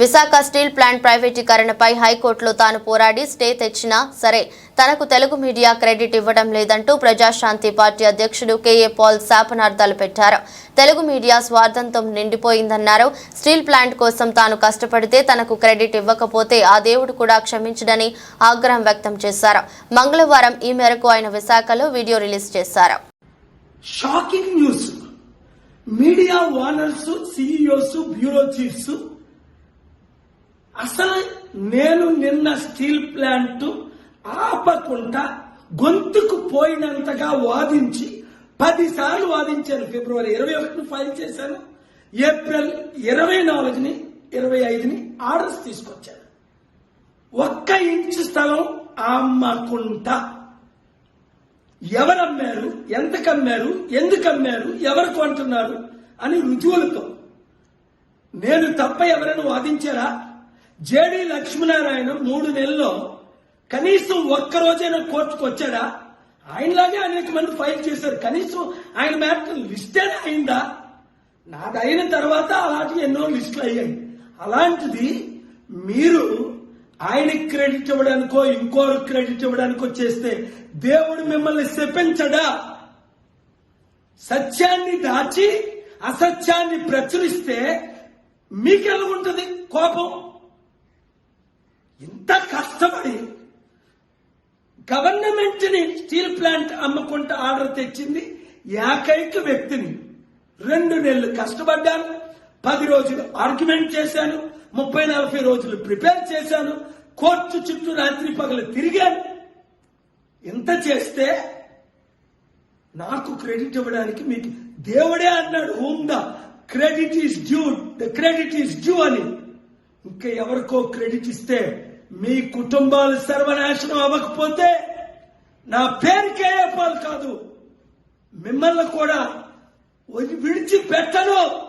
Visakha steel plant ప్రైవేటీకరణపై హైకోర్టులో తాను పోరాడి స్టే తెచ్చినా సరే తనకు తెలుగు మీడియా క్రెడిట్ ఇవ్వడం లేదంటూ ప్రజాశాంతి పార్టీ అధ్యక్షుడు కేఏ పాల్ శాపనార్థాలు పెట్టారు. తెలుగు మీడియా స్వార్థంతో నిండిపోయిందన్నారు. స్టీల్ ప్లాంట్ కోసం తాను కష్టపడితే తనకు క్రెడిట్ ఇవ్వకపోతే ఆ దేవుడు కూడా క్షమించడని ఆగ్రహం వ్యక్తం చేశారు. మంగళవారం ఈ మేరకు ఆయన విశాఖలో వీడియో రిలీజ్ చేశారు. Shocking news. Media owners CEOs bureau chiefs అసలు నేను నిన్న స్టీల్ ప్లాంట్ ఆపకుండా గొంతుకు పోయినంతగా వాదించి పదిసార్లు వాదించాను. ఫిబ్రవరి ఇరవై ఒకటిని ఫైల్ చేశాను. ఏప్రిల్ ఇరవై నాలుగుని ఇరవై ఐదుని ఆర్డర్స్ తీసుకొచ్చాను. ఒక్క ఇంచు స్థలం అమ్మకుంటా. ఎవరు అమ్మారు అమ్మారు ఎందుకు అమ్మారు ఎవరు కొంటున్నారు అని రుజువులతో. నేను తప్ప ఎవరైనా వాదించారా? జేడి లక్ష్మీనారాయణ మూడు నెలల్లో కనీసం ఒక్క రోజైనా కోర్టుకు వచ్చాడా? ఆయనలాగే అనేక మంది ఫైల్ చేశారు. కనీసం ఆయన మ్యాటర్ లిస్టే అయిందా? నాదైన అయిన తర్వాత అలాంటి ఎన్నో లిస్టులు అయ్యాయి. అలాంటిది మీరు ఆయనకి క్రెడిట్ ఇవ్వడానికో ఇంకోరు క్రెడిట్ ఇవ్వడానికో చేస్తే దేవుడు మిమ్మల్ని శపించడా? సత్యాన్ని దాచి అసత్యాన్ని ప్రచురిస్తే మీకెలా ఉంటుంది కోపం? ఇంత కష్టపడి గవర్నమెంట్ని స్టీల్ ప్లాంట్ అమ్ముకుంటూ ఆర్డర్ తెచ్చింది ఏకైక వ్యక్తిని. రెండు నెలలు కష్టపడ్డాను పది రోజులు ఆర్గ్యుమెంట్ చేశాను ముప్పై నలభై రోజులు ప్రిపేర్ చేశాను కోర్టు చుట్టూ రాత్రి పగలు తిరిగాను. ఇంత చేస్తే నాకు క్రెడిట్ ఇవ్వడానికి మీకు దేవుడే అన్నాడు whom the credit is due the credit is due అని. ఇంకా ఎవరికో క్రెడిట్ ఇస్తే మీ కుటుంబాలు సర్వనాశనం అవ్వకపోతే నా పేరు పాలు కాదు. మిమ్మల్ని కూడా విడిచి విడిచిపెట్టను.